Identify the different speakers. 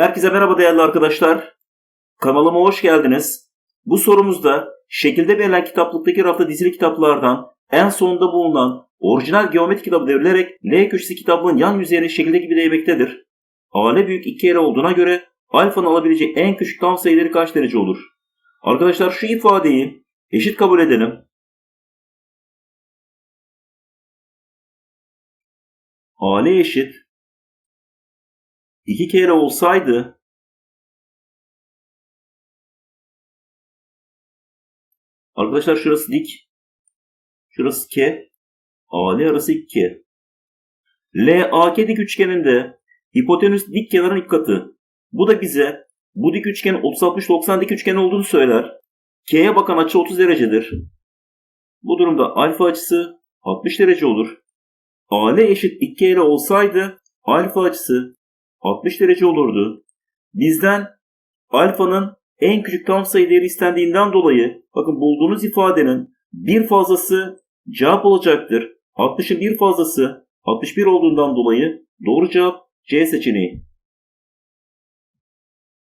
Speaker 1: Herkese merhaba değerli arkadaşlar. Kanalıma hoş geldiniz. Bu sorumuzda şekilde verilen kitaplıktaki rafta dizili kitaplardan en sonunda bulunan orijinal geometri kitabı devrilerek L köşesi kitabının yan yüzeyine şekilde gibi değmektedir. Ale büyük 2 kere olduğuna göre alfanın alabileceği en küçük tam sayıları kaç derece olur? Arkadaşlar şu ifadeyi eşit kabul edelim. Ale eşit 2 kere olsaydı Arkadaşlar şurası dik. Şurası K. AL arası 2K. LAK dik üçgeninde hipotenüs dik kenarın ilk katı. Bu da bize bu dik üçgen 30-60-90 dik üçgen olduğunu söyler. K'ye bakan açı 30 derecedir. Bu durumda alfa açısı 60 derece olur. AL eşit 2 ile olsaydı alfa açısı 60 derece olurdu. Bizden alfanın en küçük tam sayı değeri istendiğinden dolayı bakın bulduğunuz ifadenin bir fazlası cevap olacaktır. 60'ın bir fazlası 61 olduğundan dolayı doğru cevap C seçeneği.